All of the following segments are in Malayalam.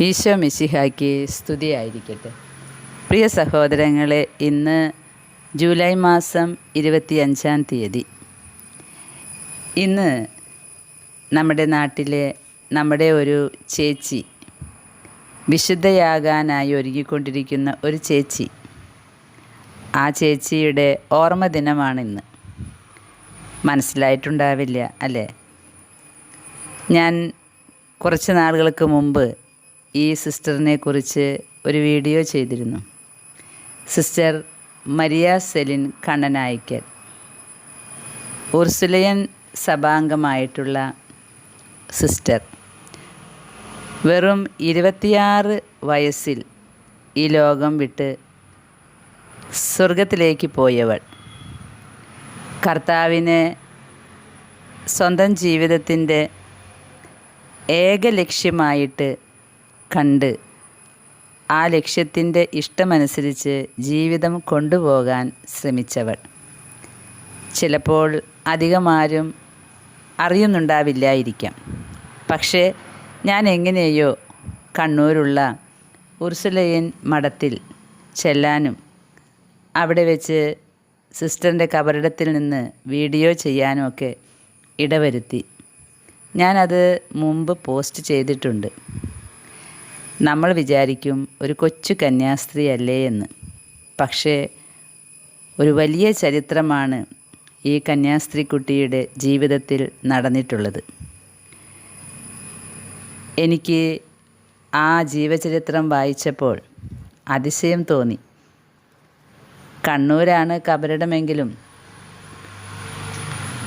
ഈശോ മിശിഹായ്ക്ക് സ്തുതിയായിരിക്കട്ടെ. പ്രിയ സഹോദരങ്ങളെ ഇന്ന് ജൂലൈ മാസം ഇരുപത്തിയഞ്ചാം തീയതി. ഇന്ന് നമ്മുടെ നാട്ടിലെ നമ്മുടെ ഒരു ചേച്ചി വിശുദ്ധയാകാനായി ഒരുങ്ങിക്കൊണ്ടിരിക്കുന്ന ഒരു ചേച്ചി ആ ചേച്ചിയുടെ ഓർമ്മ ദിനമാണിന്ന്. മനസ്സിലായിട്ടുണ്ടാവില്ല അല്ലേ? ഞാൻ കുറച്ച് നാളുകൾക്ക് മുമ്പ് ഈ സിസ്റ്ററിനെ കുറിച്ച് ഒരു വീഡിയോ ചെയ്തിരുന്നു. സിസ്റ്റർ മരിയ സെലിൻ കണ്ണനായിക്കൽ. ഉർസുലയൻ സഭാംഗമായിട്ടുള്ള സിസ്റ്റർ. വെറും ഇരുപത്തിയാറ് വയസ്സിൽ ഈ ലോകം വിട്ട് സ്വർഗത്തിലേക്ക് പോയവൾ. കർത്താവിനെ സ്വന്തം ജീവിതത്തിന്റെ ഏക ലക്ഷ്യമായിട്ട് കണ്ട് ആ ലക്ഷ്യത്തിന്റെ ഇഷ്ടമനുസരിച്ച് ജീവിതം കൊണ്ടുപോകാൻ ശ്രമിച്ചവൾ. ചിലപ്പോൾ അധികമാരും അറിയുന്നുണ്ടാവില്ലായിരിക്കാം. പക്ഷേ ഞാൻ എങ്ങനെയോ കണ്ണൂരുള്ള ഉർസുലയൻ മഠത്തിൽ ചെല്ലാനും അവിടെ വെച്ച് സിസ്റ്ററിന്റെ കബറിടത്തിൽ നിന്ന് വീഡിയോ ചെയ്യാനും ഒക്കെ ഇടവരുത്തി. ഞാനത് മുമ്പ് പോസ്റ്റ് ചെയ്തിട്ടുണ്ട്. നമ്മൾ വിചാരിക്കും ഒരു കൊച്ചു കന്യാസ്ത്രീ അല്ലേ എന്ന്. പക്ഷേ ഒരു വലിയ ചരിത്രമാണ് ഈ കന്യാസ്ത്രീ കുട്ടിയുടെ ജീവിതത്തിൽ നടന്നിട്ടുള്ളത്. എനിക്ക് ആ ജീവചരിത്രം വായിച്ചപ്പോൾ അതിശയം തോന്നി. കണ്ണൂരാണ് കബരിടമെങ്കിലും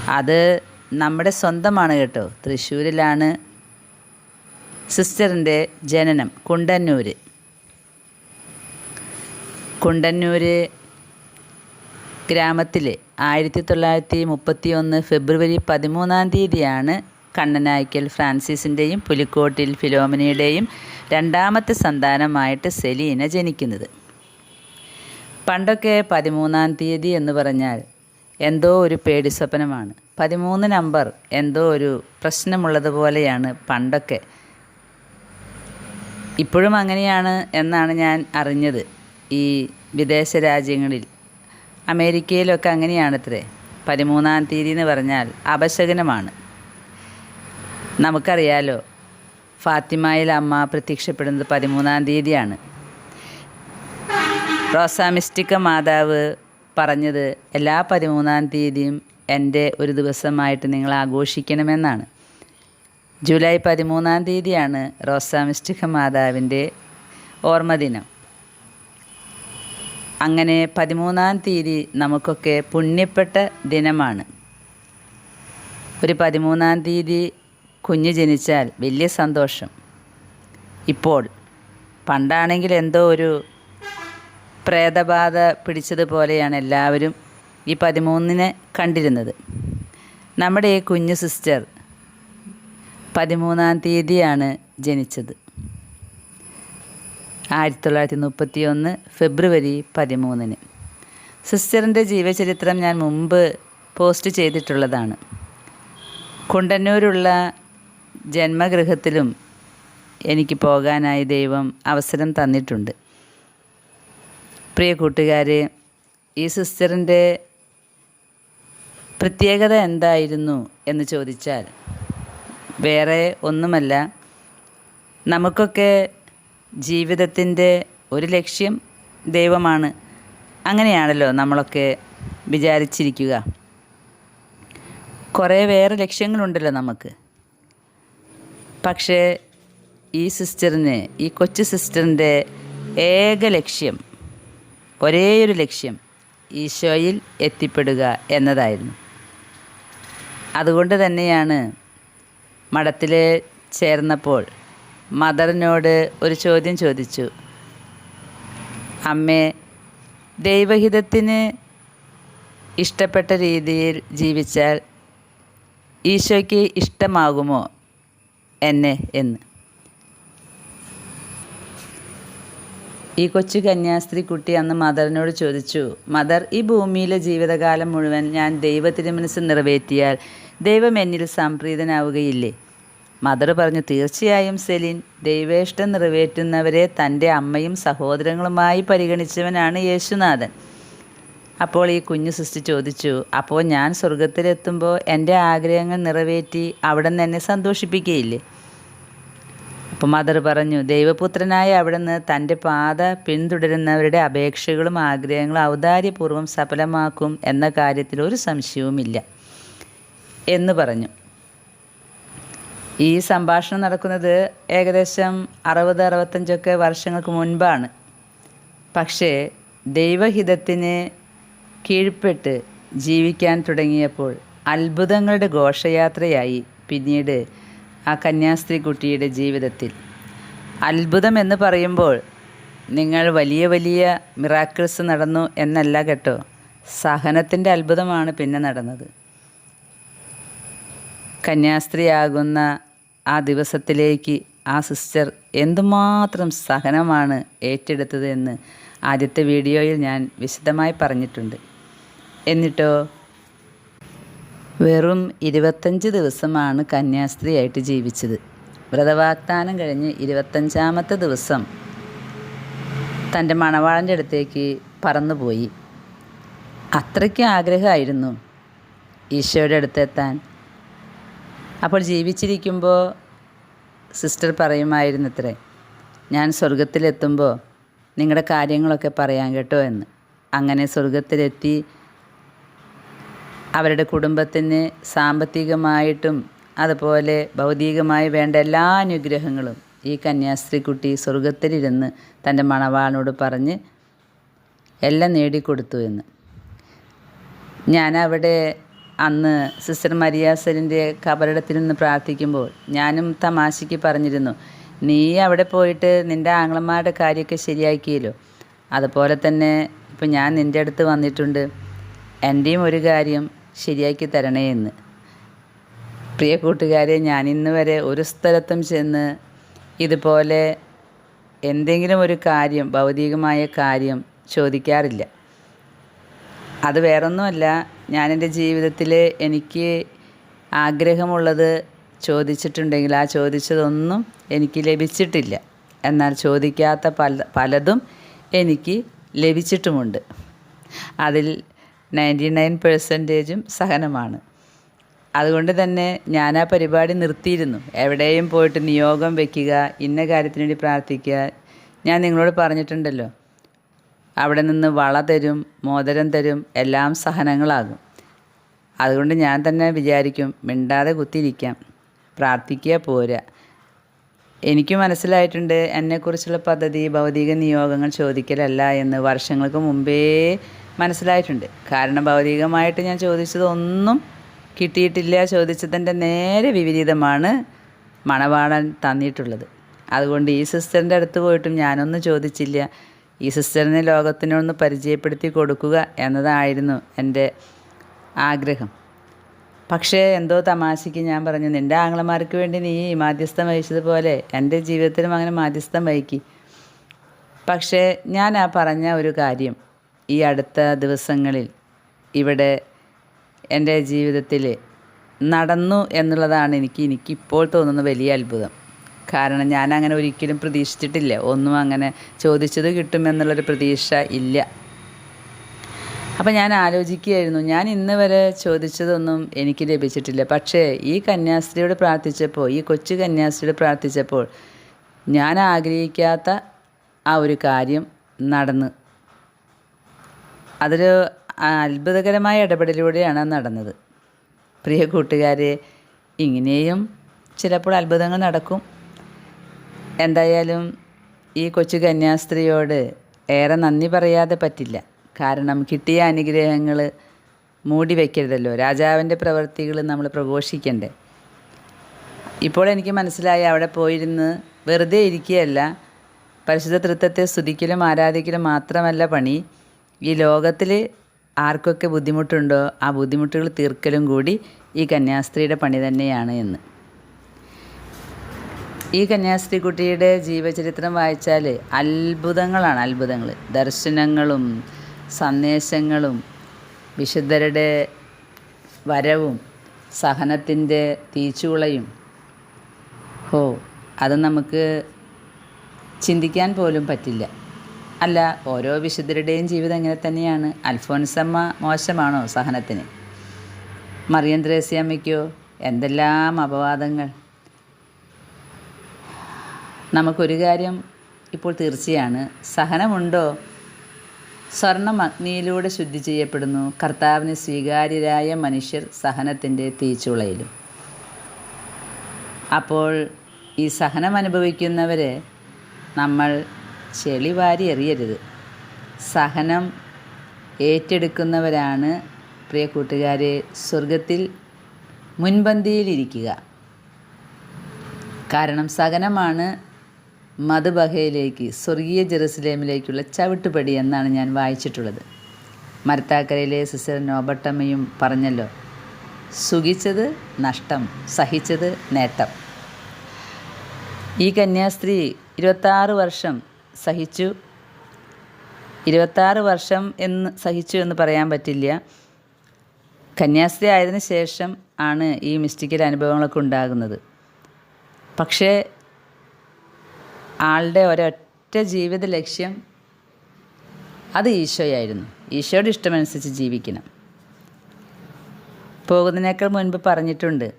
അത് നമ്മുടെ സ്വന്തമാണ് കേട്ടോ. തൃശ്ശൂരിലാണ് സിസ്റ്ററിന്റെ ജനനം കുണ്ടന്നൂർ കുണ്ടന്നൂർ ഗ്രാമത്തിൽ ആയിരത്തി തൊള്ളായിരത്തി മുപ്പത്തി ഒന്ന് ഫെബ്രുവരി പതിമൂന്നാം തീയതിയാണ് കണ്ണനായ്ക്കൽ ഫ്രാൻസിസിന്റെയും പുലിക്കോട്ടിൽ ഫിലോമിനയുടെയും രണ്ടാമത്തെ സന്താനമായിട്ട് സെലീന ജനിക്കുന്നത്. പണ്ടൊക്കെ പതിമൂന്നാം തീയതി എന്ന് പറഞ്ഞാൽ എന്തോ ഒരു പേടി സ്വപ്നമാണ് പതിമൂന്ന് നമ്പർ എന്തോ ഒരു പ്രശ്നമുള്ളതുപോലെയാണ് പണ്ടൊക്കെ ഇപ്പോഴും അങ്ങനെയാണ് എന്നാണ് ഞാൻ അറിഞ്ഞത് ഈ വിദേശ രാജ്യങ്ങളിൽ. അമേരിക്കയിലൊക്കെ അങ്ങനെയാണത്രേ. പതിമൂന്നാം തീയതി എന്ന് പറഞ്ഞാൽ അപശകനമാണ്. നമുക്കറിയാലോ ഫാത്തിമയിൽ അമ്മ പ്രത്യക്ഷപ്പെടുന്നത് പതിമൂന്നാം തീയതിയാണ്. റോസാമിസ്റ്റിക്ക മാതാവ് പറഞ്ഞത് എല്ലാ പതിമൂന്നാം തീയതിയും എന്റെ ഒരു ദിവസമായിട്ട് നിങ്ങൾ ആഘോഷിക്കണമെന്നാണ്. ജൂലൈ പതിമൂന്നാം തീയതിയാണ് റോസാമിസ്റ്റിക്ക മാതാവിന്റെ ഓർമ്മദിനം. അങ്ങനെ പതിമൂന്നാം തീയതി നമുക്കൊക്കെ പുണ്യപ്പെട്ട ദിനമാണ്. ഒരു പതിമൂന്നാം തീയതി കുഞ്ഞ് ജനിച്ചാൽ വലിയ സന്തോഷം. ഇപ്പോൾ പണ്ടാണെങ്കിൽ എന്തോ ഒരു പ്രേതബാധ പിടിച്ചതുപോലെയാണ് എല്ലാവരും ഈ പതിമൂന്നിനെ കണ്ടിരുന്നത്. നമ്മുടെ ഈ കുഞ്ഞു സിസ്റ്റർ പതിമൂന്നാം തീയതിയാണ് ജനിച്ചത്. ആയിരത്തി തൊള്ളായിരത്തി മുപ്പത്തി ഒന്ന് ഫെബ്രുവരി പതിമൂന്നിന്. സിസ്റ്ററിന്റെ ജീവചരിത്രം ഞാൻ മുമ്പ് പോസ്റ്റ് ചെയ്തിട്ടുള്ളതാണ്. കുണ്ടന്നൂരുള്ള ജന്മഗൃഹത്തിലും എനിക്ക് പോകാനായി ദൈവം അവസരം തന്നിട്ടുണ്ട്. പ്രിയ കൂട്ടുകാരെ ഈ സിസ്റ്ററിന്റെ പ്രത്യേകത എന്തായിരുന്നു എന്ന് ചോദിച്ചാൽ വേറെ ഒന്നുമല്ല. നമുക്കൊക്കെ ജീവിതത്തിന്റെ ഒരു ലക്ഷ്യം ദൈവമാണ്. അങ്ങനെയാണല്ലോ നമ്മളൊക്കെ വിചാരിച്ചിരിക്കുക. കുറേ വേറെ ലക്ഷ്യങ്ങളുണ്ടല്ലോ നമുക്ക്. പക്ഷേ ഈ സിസ്റ്ററിന് ഈ കൊച്ചു സിസ്റ്ററിന്റെ ഏക ലക്ഷ്യം ഒരേയൊരു ലക്ഷ്യം ഈശോയിൽ എത്തിപ്പെടുക എന്നതായിരുന്നു. അതുകൊണ്ട് തന്നെയാണ് മഠത്തിൽ ചേർന്നപ്പോൾ മദറിനോട് ഒരു ചോദ്യം ചോദിച്ചു. അമ്മേ ദൈവഹിതത്തിന് ഇഷ്ടപ്പെട്ട രീതിയിൽ ജീവിച്ചാൽ ഈശോയ്ക്ക് ഇഷ്ടമാകുമോ എന്നെ എന്ന്? ഈ കൊച്ചു കന്യാസ്ത്രീ കുട്ടി അന്ന് മദറിനോട് ചോദിച്ചു മദർ ഈ ഭൂമിയിലെ ജീവിതകാലം മുഴുവൻ ഞാൻ ദൈവ തിരുമനസ് നിറവേറ്റിയാൽ ദൈവം എന്നിൽ സംപ്രീതനാവുകയില്ലേ? മദർ പറഞ്ഞു തീർച്ചയായും സെലിൻ. ദൈവേഷ്ടം നിറവേറ്റുന്നവരെ തന്റെ അമ്മയും സഹോദരങ്ങളുമായി പരിഗണിച്ചവനാണ് യേശുനാഥൻ. അപ്പോൾ ഈ കുഞ്ഞു സൃഷ്ടി ചോദിച്ചു അപ്പോൾ ഞാൻ സ്വർഗത്തിലെത്തുമ്പോൾ എന്റെ ആഗ്രഹങ്ങൾ നിറവേറ്റി അവിടെ നിന്ന് എന്നെ സന്തോഷിപ്പിക്കുകയില്ലേ? അപ്പോൾ മദർ പറഞ്ഞു ദൈവപുത്രനായ അവിടുന്ന് തന്റെ പാത പിന്തുടരുന്നവരുടെ അപേക്ഷകളും ആഗ്രഹങ്ങളും ഔദാര്യപൂർവം സഫലമാക്കും എന്ന കാര്യത്തിൽ ഒരു സംശയവുമില്ല. എന്ന് പറഞ്ഞു. ഈ സംഭാഷണം നടക്കുന്നത് ഏകദേശം അറുപത് അറുപത്തഞ്ചൊക്കെ വർഷങ്ങൾക്ക് മുൻപാണ്. പക്ഷേ ദൈവഹിതത്തിന് കീഴ്പ്പെട്ട് ജീവിക്കാൻ തുടങ്ങിയപ്പോൾ അത്ഭുതങ്ങളുടെ ഘോഷയാത്രയായി പിന്നീട് ആ കന്യാസ്ത്രീ കുട്ടിയുടെ ജീവിതത്തിൽ. അത്ഭുതം എന്ന് പറയുമ്പോൾ നിങ്ങൾ വലിയ വലിയ മിറാക്കിൾസ് നടന്നു എന്നല്ല കേട്ടോ. സഹനത്തിന്റെ അത്ഭുതമാണ് പിന്നെ നടന്നത്. കന്യാസ്ത്രീയാകുന്ന ആ ദിവസത്തിലേക്ക് ആ സിസ്റ്റർ എന്തുമാത്രം സഹനമാണ് ഏറ്റെടുത്തത് എന്ന് ആദ്യത്തെ വീഡിയോയിൽ ഞാൻ വിശദമായി പറഞ്ഞിട്ടുണ്ട്. എന്നിട്ടോ? വെറും ഇരുപത്തഞ്ച് ദിവസമാണ് കന്യാസ്ത്രീയായിട്ട് ജീവിച്ചത്. വ്രതവാഗ്ദാനം കഴിഞ്ഞ് ഇരുപത്തഞ്ചാമത്തെ ദിവസം തന്റെ മണവാളന്റെ അടുത്തേക്ക് പറന്നുപോയി. അത്രയ്ക്ക് ആഗ്രഹമായിരുന്നു ഈശോയുടെ അടുത്തെത്താൻ. അപ്പോൾ ജീവിച്ചിരിക്കുമ്പോൾ സിസ്റ്റർ പറയുമായിരുന്നത്രേ ഞാൻ സ്വർഗത്തിലെത്തുമ്പോൾ നിങ്ങളുടെ കാര്യങ്ങളൊക്കെ പറയാൻ കേട്ടോ എന്ന്. അങ്ങനെ സ്വർഗത്തിലെത്തി അവരുടെ കുടുംബത്തിന് സാമ്പത്തികമായിട്ടും അതുപോലെ ഭൗതികമായി വേണ്ട എല്ലാ അനുഗ്രഹങ്ങളും ഈ കന്യാസ്ത്രീ കുട്ടി സ്വർഗത്തിലിരുന്ന് തന്റെ മണവാളിനോട് പറഞ്ഞ് എല്ലാം നേടിക്കൊടുത്തു എന്ന്. ഞാൻ അവിടെ അന്ന് സിസ്റ്റർ മരിയാസലിന്റെ കബറിടത്തിൽ നിന്ന് പ്രാർത്ഥിക്കുമ്പോൾ ഞാനും തമാശയ്ക്ക് പറഞ്ഞിരുന്നു നീ അവിടെ പോയിട്ട് നിന്റെ ആങ്ങളമാരുടെ കാര്യമൊക്കെ ശരിയാക്കിയല്ലോ. അതുപോലെ തന്നെ ഇപ്പം ഞാൻ നിന്റെ അടുത്ത് വന്നിട്ടുണ്ട്. എന്റെയും ഒരു കാര്യം ശരിയാക്കി തരണേ എന്ന്. പ്രിയ കൂട്ടുകാരെ ഞാൻ ഇന്ന് വരെ ഒരു സ്ഥലത്തും ചെന്ന് ഇതുപോലെ എന്തെങ്കിലും ഒരു കാര്യം ഭൗതികമായ കാര്യം ചോദിക്കാറില്ല. അത് വേറൊന്നുമല്ല ഞാൻ എന്റെ ജീവിതത്തിൽ എനിക്ക് ആഗ്രഹമുള്ളത് ചോദിച്ചിട്ടുണ്ടെങ്കിൽ ആ ചോദിച്ചതൊന്നും എനിക്ക് ലഭിച്ചിട്ടില്ല. എന്നാൽ ചോദിക്കാത്ത പല പലതും എനിക്ക് ലഭിച്ചിട്ടുമുണ്ട്. അതിൽ നയന്റി നയൻ പെർസെന്റേജും സഹനമാണ്. അതുകൊണ്ട് തന്നെ ഞാൻ ആ പരിപാടി നിർത്തിയിരുന്നു. എവിടെയും പോയിട്ട് നിയോഗം വയ്ക്കുക ഇന്ന കാര്യത്തിന് വേണ്ടി പ്രാർത്ഥിക്കുക ഞാൻ നിങ്ങളോട് പറഞ്ഞിട്ടുണ്ടല്ലോ. അവിടെ നിന്ന് വള തരും മോതിരം തരും എല്ലാം സഹനങ്ങളാകും. അതുകൊണ്ട് ഞാൻ തന്നെ വിചാരിക്കും മിണ്ടാതെ കുത്തിയിരിക്കാം. പ്രാർത്ഥിക്കുക പോരാ. എനിക്ക് മനസ്സിലായിട്ടുണ്ട് എന്നെക്കുറിച്ചുള്ള പദ്ധതി ഭൗതിക നിയോഗങ്ങൾ ചോദിക്കലല്ല എന്ന് വർഷങ്ങൾക്ക് മുമ്പേ മനസ്സിലായിട്ടുണ്ട്. കാരണം ഭൗതികമായിട്ട് ഞാൻ ചോദിച്ചതൊന്നും കിട്ടിയിട്ടില്ല. ചോദിച്ചതിന്റെ നേരെ വിപരീതമാണ് മണവാളൻ തന്നിട്ടുള്ളത്. അതുകൊണ്ട് ഈ സിസ്റ്ററിന്റെ അടുത്ത് പോയിട്ടും ഞാനൊന്നും ചോദിച്ചില്ല. ഈ സിസ്റ്ററിനെ ലോകത്തിനൊന്ന് പരിചയപ്പെടുത്തി കൊടുക്കുക എന്നതായിരുന്നു എന്റെ ആഗ്രഹം. പക്ഷേ എന്തോ തമാശയ്ക്ക് ഞാൻ പറഞ്ഞു നിന്റെ ആങ്ങളമാർക്ക് വേണ്ടി നീ മാധ്യസ്ഥം വഹിച്ചതുപോലെ എന്റെ ജീവിതത്തിലും അങ്ങനെ മാധ്യസ്ഥം വഹിക്കി. പക്ഷേ ഞാൻ ആ പറഞ്ഞ ഒരു കാര്യം ഈ അടുത്ത ദിവസങ്ങളിൽ ഇവിടെ എന്റെ ജീവിതത്തിൽ നടന്നു എന്നുള്ളതാണ് എനിക്ക് എനിക്കിപ്പോൾ തോന്നുന്ന വലിയ അത്ഭുതം. കാരണം ഞാൻ അങ്ങനെ ഒരിക്കലും പ്രതീക്ഷിച്ചിട്ടില്ല. ഒന്നും അങ്ങനെ ചോദിച്ചത് കിട്ടുമെന്നുള്ളൊരു പ്രതീക്ഷ ഇല്ല. അപ്പം ഞാൻ ആലോചിക്കുകയായിരുന്നു. ഞാൻ ഇന്ന് വരെ ചോദിച്ചതൊന്നും എനിക്ക് ലഭിച്ചിട്ടില്ല. പക്ഷേ ഈ കന്യാസ്ത്രീയോട് പ്രാർത്ഥിച്ചപ്പോൾ ഈ കൊച്ചു കന്യാസ്ത്രീയോട് പ്രാർത്ഥിച്ചപ്പോൾ ഞാൻ ആഗ്രഹിക്കാത്ത ആ ഒരു കാര്യം നടന്ന്. അതൊരു അത്ഭുതകരമായ ഇടപെടലിലൂടെയാണ് നടന്നത്. പ്രിയ കൂട്ടുകാരെ ഇങ്ങനെയും ചിലപ്പോൾ അത്ഭുതങ്ങൾ നടക്കും. എന്തായാലും ഈ കൊച്ചു കന്യാസ്ത്രീയോട് ഏറെ നന്ദി പറയാതെ പറ്റില്ല. കാരണം കിട്ടിയ അനുഗ്രഹങ്ങൾ മൂടി വയ്ക്കരുതല്ലോ രാജാവിന്റെ പ്രവൃത്തികൾ നമ്മൾ പ്രഘോഷിക്കണ്ടേ. ഇപ്പോൾ എനിക്ക് മനസ്സിലായി അവിടെ പോയിരുന്ന് വെറുതെ ഇരിക്കുകയല്ല. പരിശുദ്ധ തൃത്വത്തെ സ്തുതിക്കലും ആരാധിക്കലും മാത്രമല്ല പണി. ഈ ലോകത്തിൽ ആർക്കൊക്കെ ബുദ്ധിമുട്ടുണ്ടോ ആ ബുദ്ധിമുട്ടുകൾ തീർക്കലും കൂടി ഈ കന്യാസ്ത്രീയുടെ പണി തന്നെയാണ് എന്ന്. ഈ കന്യാസ്ത്രീ കുട്ടിയുടെ ജീവചരിത്രം വായിച്ചാൽ അത്ഭുതങ്ങളാണ് അത്ഭുതങ്ങൾ ദർശനങ്ങളും സന്ദേശങ്ങളും വിശുദ്ധരുടെ വരവും സഹനത്തിന്റെ തീച്ചുളയും. ഹോ അത് നമുക്ക് ചിന്തിക്കാൻ പോലും പറ്റില്ല. അല്ല ഓരോ വിശുദ്ധരുടെയും ജീവിതം ഇങ്ങനെ തന്നെയാണ്? അൽഫോൻസമ്മ മോശമാണോ സഹനത്തിന്? മറിയം ത്രേസ്യാമ്മയ്ക്കോ എന്തെല്ലാം അപവാദങ്ങൾ? നമുക്കൊരു കാര്യം ഇപ്പോൾ തീർച്ചയാണ്. സഹനമുണ്ടോ? സ്വർണം അഗ്നിയിലൂടെ ശുദ്ധി ചെയ്യപ്പെടുന്നു. കർത്താവിന് സ്വീകാര്യരായ മനുഷ്യർ സഹനത്തിന്റെ തീച്ചുളയിലും. അപ്പോൾ ഈ സഹനം അനുഭവിക്കുന്നവരെ നമ്മൾ ചെളി വാരി എറിയരുത്. സഹനം ഏറ്റെടുക്കുന്നവരാണ്. പ്രിയ കൂട്ടുകാരെ സ്വർഗത്തിൽ മുൻപന്തിയിലിരിക്കുക. കാരണം സഹനമാണ് മധുബഹയിലേക്ക് സ്വർഗീയ ജെറുസലേമിലേക്കുള്ള ചവിട്ടുപടി എന്നാണ് ഞാൻ വായിച്ചിട്ടുള്ളത്. മരത്താക്കരയിലെ സിസ്റ്റർ നോബട്ടമ്മയും പറഞ്ഞല്ലോ സുഖിച്ചത് നഷ്ടം സഹിച്ചത് നേട്ടം. ഈ കന്യാസ്ത്രീ ഇരുപത്താറ് വർഷം സഹിച്ചു. ഇരുപത്താറ് വർഷം എന്ന് സഹിച്ചു എന്ന് പറയാൻ പറ്റില്ല. കന്യാസ്ത്രീ ആയതിനു ശേഷം ആണ് ഈ മിസ്റ്റിക്കൽ അനുഭവങ്ങളൊക്കെ ഉണ്ടാകുന്നത്. പക്ഷേ ആളുടെ ഒരൊറ്റ ജീവിത ലക്ഷ്യം അത് ഈശോയായിരുന്നു. ഈശോയുടെ ഇഷ്ടമനുസരിച്ച് ജീവിക്കണം. പോകുന്നതിനേക്കാൾ മുൻപ് പറഞ്ഞിട്ടുണ്ട്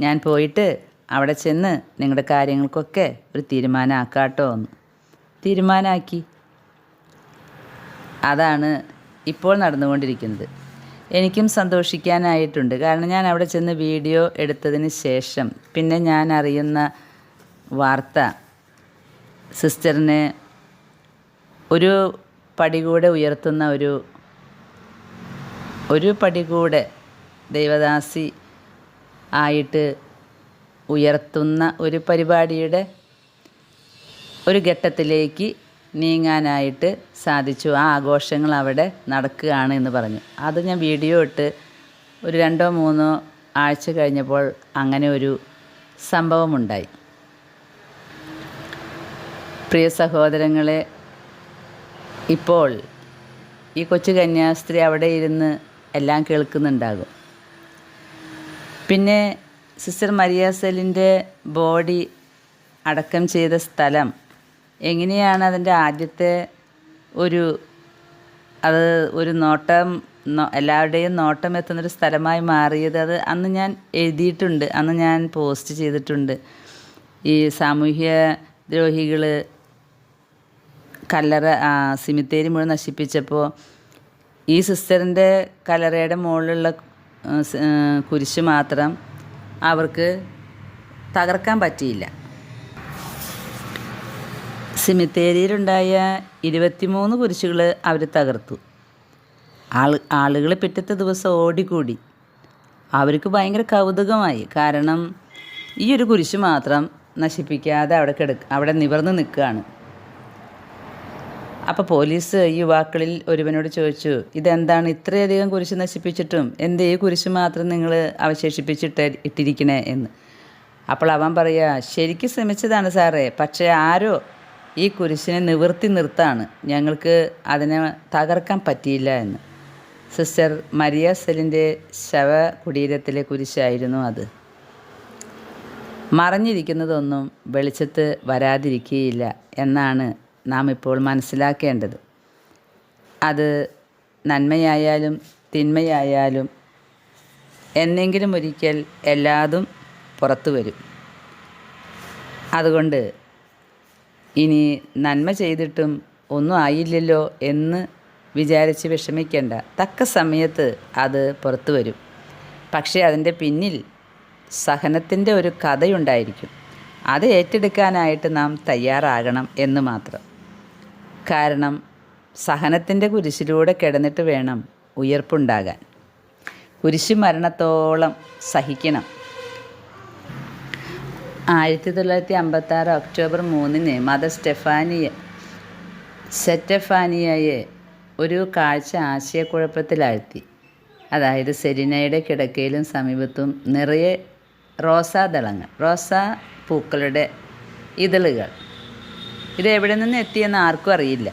ഞാൻ പോയിട്ട് അവിടെ ചെന്ന് നിങ്ങളുടെ കാര്യങ്ങൾക്കൊക്കെ ഒരു തീരുമാനമാക്കാട്ടോ എന്ന്. തീരുമാനമാക്കി. അതാണ് ഇപ്പോൾ നടന്നുകൊണ്ടിരിക്കുന്നത്. എനിക്കും സന്തോഷിക്കാനായിട്ടുണ്ട്. കാരണം ഞാൻ അവിടെ ചെന്ന് വീഡിയോ എടുത്തതിന് ശേഷം പിന്നെ ഞാൻ അറിയുന്ന വാർത്ത സിസ്റ്ററിനെ ഒരു പടി കൂടെ ഉയർത്തുന്ന ഒരു ഒരു പടി കൂടെ ദൈവദാസി ആയിട്ട് ഉയർത്തുന്ന ഒരു പരിപാടിയുടെ ഒരു ഘട്ടത്തിലേക്ക് നീങ്ങാനായിട്ട് സാധിച്ചു. ആ ആഘോഷങ്ങൾ അവിടെ നടക്കുകയാണ് എന്ന് പറഞ്ഞു. അത് ഞാൻ വീഡിയോ ഇട്ട് ഒരു രണ്ടോ മൂന്നോ ആഴ്ച കഴിഞ്ഞപ്പോൾ അങ്ങനെ ഒരു സംഭവമുണ്ടായി. പ്രിയ സഹോദരങ്ങളെ ഇപ്പോൾ ഈ കൊച്ചു കന്യാസ്ത്രീ അവിടെ ഇരുന്ന് എല്ലാം കേൾക്കുന്നുണ്ടാകും. പിന്നെ സിസ്റ്റർ മരിയാസലിന്റെ ബോഡി അടക്കം ചെയ്ത സ്ഥലം എങ്ങനെയാണ് അതിന്റെ ആദ്യത്തെ ഒരു അത് ഒരു നോട്ടം എല്ലാവരുടെയും നോട്ടം എത്തുന്നൊരു സ്ഥലമായി മാറിയത്? അത് അന്ന് ഞാൻ എഴുതിയിട്ടുണ്ട് അന്ന് ഞാൻ പോസ്റ്റ് ചെയ്തിട്ടുണ്ട്. ഈ സാമൂഹ്യ ദ്രോഹികൾ കല്ലറ സിമിത്തേരി മുഴുവൻ നശിപ്പിച്ചപ്പോൾ ഈ സിസ്റ്ററിന്റെ കല്ലറയുടെ മുകളിലുള്ള കുരിശ് മാത്രം അവർക്ക് തകർക്കാൻ പറ്റിയില്ല. സിമിത്തേരിയിലുണ്ടായ ഇരുപത്തിമൂന്ന് കുരിശുകൾ അവർ തകർത്തു. ആൾ ആളുകൾ പിറ്റത്തെ ദിവസം ഓടിക്കൂടി. അവർക്ക് ഭയങ്കര കൗതുകമായി. കാരണം ഈ ഒരു കുരിശ് മാത്രം നശിപ്പിക്കാതെ അവിടെ കിടക്ക് അവിടെ നിവർന്ന് നിൽക്കുകയാണ്. അപ്പോൾ പോലീസ് യുവാക്കളിൽ ഒരുവനോട് ചോദിച്ചു ഇതെന്താണ് ഇത്രയധികം കുരിശ് നശിപ്പിച്ചിട്ടും എന്ത് ഈ കുരിശ് മാത്രം നിങ്ങൾ അവശേഷിപ്പിച്ചിട്ട് ഇട്ടിരിക്കണേ? എന്ന്. അപ്പോൾ അവൻ പറയുക ശരിക്കും ശ്രമിച്ചതാണ് സാറേ പക്ഷേ ആരോ ഈ കുരിശിനെ നിവർത്തി നിർത്താണ്. ഞങ്ങൾക്ക് അതിനെ തകർക്കാൻ പറ്റിയില്ല എന്ന്. സിസ്റ്റർ മരിയ സെലിന്റെ ശവ കുടീരത്തിലെ കുരിശായിരുന്നു അത്. മറഞ്ഞിരിക്കുന്നതൊന്നും വെളിച്ചത്ത് വരാതിരിക്കുകയില്ല എന്നാണ് നാം ഇപ്പോൾ മനസ്സിലാക്കേണ്ടത്. അത് നന്മയായാലും തിന്മയായാലും എന്നെങ്കിലും ഒരിക്കൽ എല്ലാതും പുറത്തു വരും. അതുകൊണ്ട് ഇനി നന്മ ചെയ്തിട്ടും ഒന്നും ആയില്ലല്ലോ എന്ന് വിചാരിച്ച് വിഷമിക്കേണ്ട. തക്ക സമയത്ത് അത് പുറത്തു വരും. പക്ഷേ അതിന്റെ പിന്നിൽ സഹനത്തിന്റെ ഒരു കഥയുണ്ടായിരിക്കും. അത് ഏറ്റെടുക്കാനായിട്ട് നാം തയ്യാറാകണം എന്ന് മാത്രം. കാരണം സഹനത്തിന്റെ കുരിശിലൂടെ കിടന്നിട്ട് വേണം ഉയർപ്പുണ്ടാകാൻ. കുരിശ് മരണത്തോളം സഹിക്കണം. ആയിരത്തി തൊള്ളായിരത്തി അമ്പത്തി ആറ് ഒക്ടോബർ മൂന്നിന് മദർ സ്റ്റെഫാനിയ സെറ്റഫാനിയയെ ഒരു കാഴ്ച ആശയക്കുഴപ്പത്തിലാഴ്ത്തി. അതായത് സെരിനയുടെ കിടക്കയിലും സമീപത്തും നിറയെ റോസാ ദളങ്ങൾ റോസാ പൂക്കളുടെ ഇതളുകൾ. ഇത് എവിടെ നിന്ന് എത്തിയെന്ന് ആർക്കും അറിയില്ല.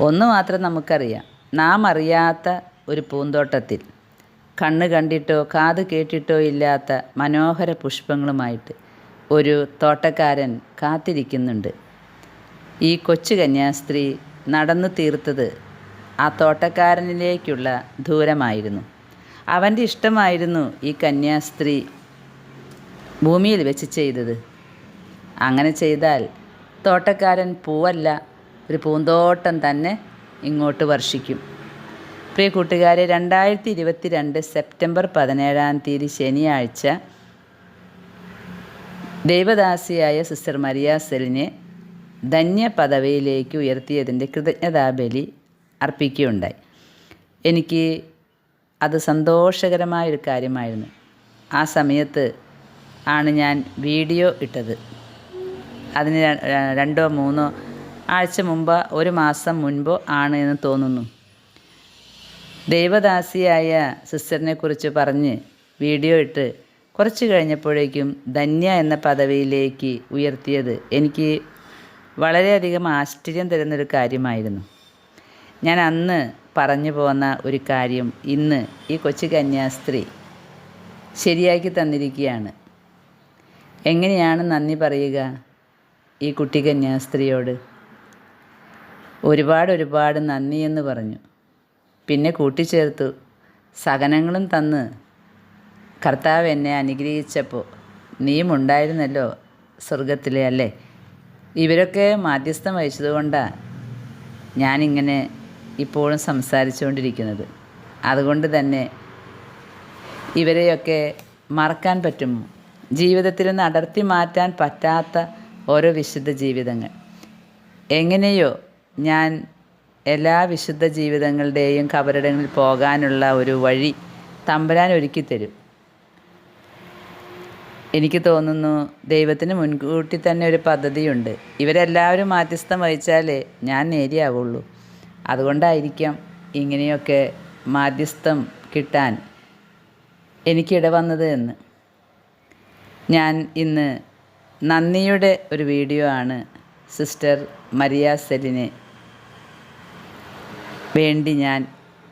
ഒന്ന് മാത്രം നമുക്കറിയാം. നാം അറിയാത്ത ഒരു പൂന്തോട്ടത്തിൽ കണ്ണ് കണ്ടിട്ടോ കാത് കേട്ടിട്ടോ ഇല്ലാത്ത മനോഹര പുഷ്പങ്ങളുമായിട്ട് ഒരു തോട്ടക്കാരൻ കാത്തിരിക്കുന്നുണ്ട്. ഈ കൊച്ചു കന്യാസ്ത്രീ നടന്നു തീർത്തത് ആ തോട്ടക്കാരനിലേക്കുള്ള ദൂരമായിരുന്നു. അവന്റെ ഇഷ്ടമായിരുന്നു ഈ കന്യാസ്ത്രീ ഭൂമിയിൽ വെച്ച് ചെയ്തത്. അങ്ങനെ ചെയ്താൽ തോട്ടക്കാരൻ പൂവല്ല ഒരു പൂന്തോട്ടം തന്നെ ഇങ്ങോട്ട് വർഷിക്കും. പ്രിയ കൂട്ടുകാരെ രണ്ടായിരത്തി ഇരുപത്തി രണ്ട് സെപ്റ്റംബർ പതിനേഴാം തീയതി ശനിയാഴ്ച ദൈവദാസിയായ സിസ്റ്റർ മരിയ സെലിനെ ധന്യ പദവിയിലേക്ക് ഉയർത്തിയതിന്റെ കൃതജ്ഞതാബലി അർപ്പിക്കുകയുണ്ടായി. എനിക്ക് അത് സന്തോഷകരമായൊരു കാര്യമായിരുന്നു. ആ സമയത്ത് ആണ് ഞാൻ വീഡിയോ ഇട്ടത്. അതിന് രണ്ടോ മൂന്നോ ആഴ്ച മുമ്പ് ഒരു മാസം മുൻപോ ആണ് എന്ന് തോന്നുന്നു. ദൈവദാസിയായ സിസ്റ്ററിനെ കുറിച്ച് പറഞ്ഞ് വീഡിയോ ഇട്ട് കുറച്ച് കഴിഞ്ഞപ്പോഴേക്കും ധന്യ എന്ന പദവിയിലേക്ക് ഉയർത്തിയത് എനിക്ക് വളരെയധികം ആശ്ചര്യം തരുന്നൊരു കാര്യമായിരുന്നു. ഞാൻ അന്ന് പറഞ്ഞു പോന്ന ഒരു കാര്യം ഇന്ന് ഈ കൊച്ചു കന്യാസ്ത്രീ ശരിയാക്കി തന്നിരിക്കുകയാണ്. എങ്ങനെയാണ് നന്ദി പറയുക? ഈ കുട്ടി കന്യാസ്ത്രീയോട് ഒരുപാട് ഒരുപാട് നന്ദി എന്ന് പറഞ്ഞു. പിന്നെ കൂട്ടിച്ചേർത്തു സഹനങ്ങളും തന്ന് കർത്താവ് എന്നെ അനുഗ്രഹിച്ചപ്പോൾ നീയും ഉണ്ടായിരുന്നല്ലോ സ്വർഗത്തിലെ അല്ലേ? ഇവരൊക്കെ മാധ്യസ്ഥം വഹിച്ചതുകൊണ്ടാണ് ഞാനിങ്ങനെ ഇപ്പോഴും സംസാരിച്ചുകൊണ്ടിരിക്കുന്നത്. അതുകൊണ്ട് തന്നെ ഇവരെയൊക്കെ മറക്കാൻ പറ്റുമോ? ജീവിതത്തിൽ നിന്ന് അടർത്തി മാറ്റാൻ പറ്റാത്ത ഓരോ വിശുദ്ധ ജീവിതങ്ങൾ. എങ്ങനെയോ ഞാൻ എല്ലാ വിശുദ്ധ ജീവിതങ്ങളുടെയും കബറിടങ്ങളിൽ പോകാനുള്ള ഒരു വഴി തമ്പരാൻ ഒരുക്കി തരും. എനിക്ക് തോന്നുന്നു ദൈവത്തിന് മുൻകൂട്ടി തന്നെ ഒരു പദ്ധതിയുണ്ട്. ഇവരെല്ലാവരും മാധ്യസ്ഥം വഹിച്ചാലേ ഞാൻ നേരിയാവുള്ളൂ. അതുകൊണ്ടായിരിക്കാം ഇങ്ങനെയൊക്കെ മാധ്യസ്ഥം കിട്ടാൻ എനിക്കിട വന്നത് എന്ന്. ഞാൻ ഇന്ന് നന്ദിയുടെ ഒരു വീഡിയോ ആണ് സിസ്റ്റർ മരിയ സെലിന് വേണ്ടി ഞാൻ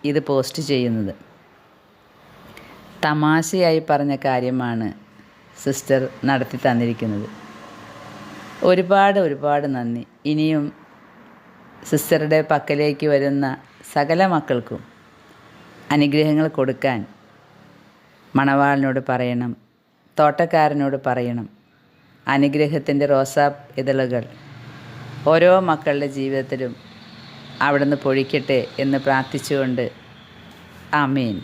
ഇത് പോസ്റ്റ് ചെയ്യുന്നത്. തമാശയായി പറഞ്ഞ കാര്യമാണ് സിസ്റ്റർ നടത്തി തന്നിരിക്കുന്നത്. ഒരുപാട് ഒരുപാട് നന്ദി. ഇനിയും സിസ്റ്ററുടെ പക്കലേക്ക് വരുന്ന സകല മക്കൾക്കും അനുഗ്രഹങ്ങൾ കൊടുക്കാൻ മണവാളിനോട് പറയണം തോട്ടക്കാരനോട് പറയണം അനുഗ്രഹത്തിന്റെ റോസാ ഇതളുകൾ ഓരോ മക്കളുടെ ജീവിതത്തിലും അവിടുന്ന് പൊഴിക്കട്ടെ എന്ന് പ്രാർത്ഥിച്ചുകൊണ്ട് ആമീൻ.